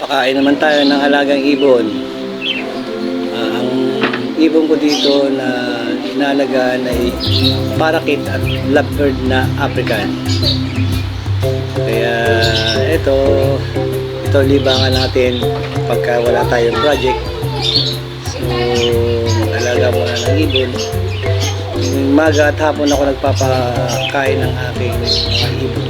Pakain naman tayo ng alagang ibon. Ah, ang ibon ko dito na inalagaan ay parakit at lovebird na African. Kaya ito, ito libangan natin pagka wala tayong project. So, mag-alaga muna ng ibon. Maga at hapon ako nagpapakain ng aking ibon.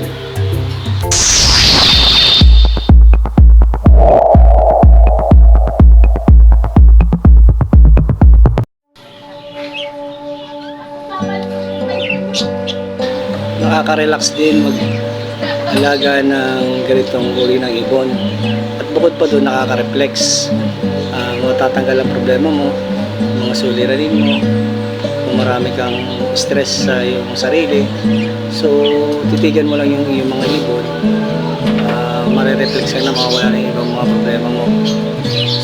Nakaka-relax din mag-alaga ng ganitong uri ng ibon. At bukod pa doon, nakaka-reflex. Uh, matatanggal ang problema mo, mga suliranin mo, kung marami kang stress sa iyong sarili. So, titigan mo lang yung iyong mga ibon. Uh, marireflex ka na mawala na yung ibang mga problema mo.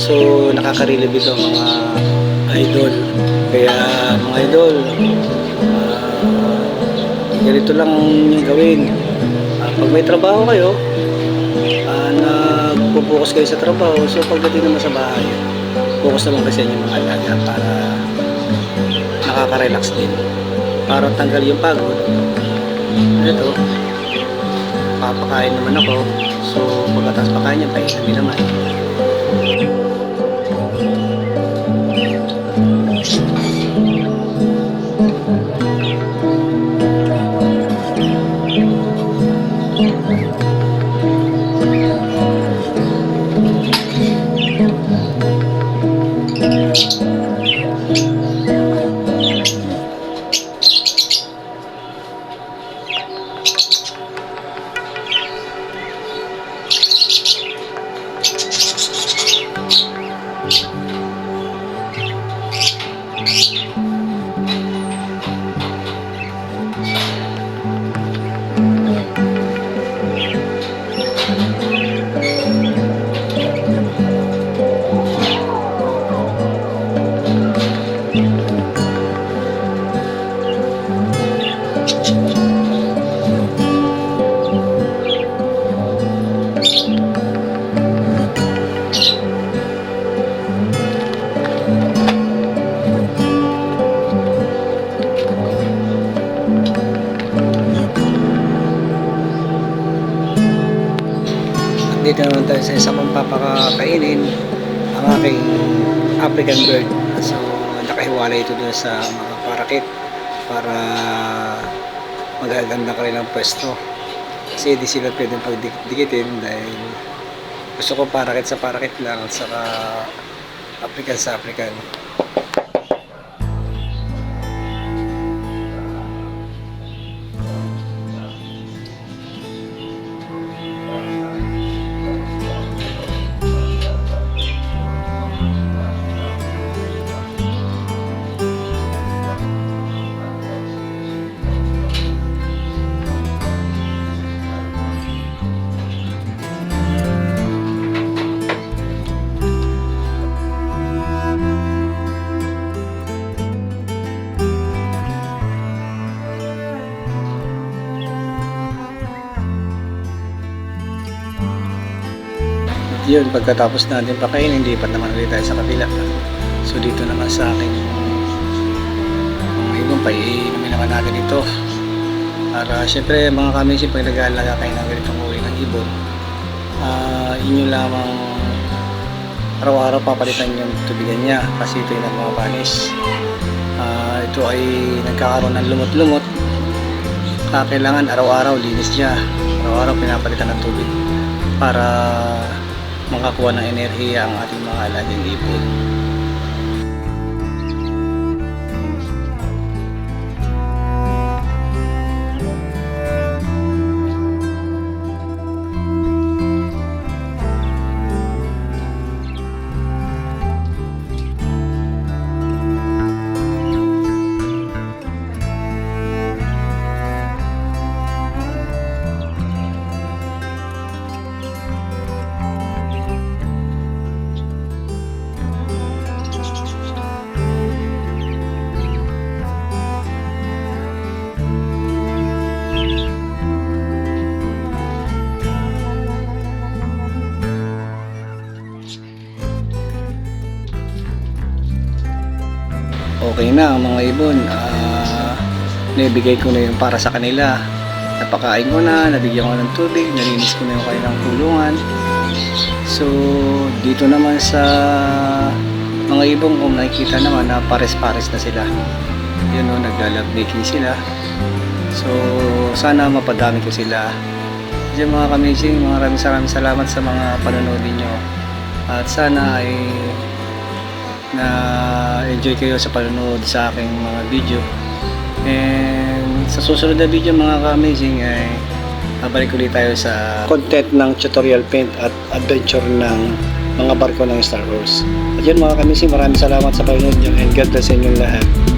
So, nakaka-relieve ito mga idol. Kaya, mga idol, ah, ganito lang yung gawin. Ah, pag may trabaho kayo, uh, nagpo-focus kayo sa trabaho, so pagdating naman sa bahay, focus naman kasi yung mga alaga para nakaka-relax din. Para tanggal yung pagod. Ito, papakain naman ako. So, pagkatapos pakain niya, painamin naman. Dito naman tayo sa isa kong papakainin ang aking African bird. So, nakahiwalay ito doon sa mga parakit para magaganda ka rin ang pwesto. Kasi di sila pwedeng pagdikitin dahil gusto ko parakit sa parakit lang at saka African sa African. Yun, pagkatapos natin pakainin, lipat naman ulit tayo sa kabila. So dito naman sa akin, mga ibon pa, iinumin naman natin ito. Para syempre mga kami, pag nag-aalaga kayo ng ganitong uri ng ibon, ah inyo lamang araw-araw papalitan yung tubigan niya kasi ito yung nagmapanis. Ah ito ay nagkakaroon ng lumot-lumot. Kaya kailangan araw-araw linis niya. Araw-araw pinapalitan ng tubig para makakuha ng enerhiya ang ating mga alagang ibon. Okay na ang mga ibon. Ah, naibigay ko na yung para sa kanila. Napakain ko na, nabigyan ko ng tubig, nalinis ko na yung kanilang kulungan. So, dito naman sa mga ibon kung nakikita naman na pares-pares na sila. Yun o, naglalab making sila. So, sana mapadami ko sila. Diyan mga kamizing, maraming maraming salamat sa mga panonood ninyo. At sana ay na enjoy kayo sa panonood sa aking mga video. And sa susunod na video mga ka-amazing ay babalik ulit tayo sa content ng tutorial paint at adventure ng mga barko ng Star Wars. At yun mga ka-amazing, maraming salamat sa panonood nyo and God bless sa inyong lahat.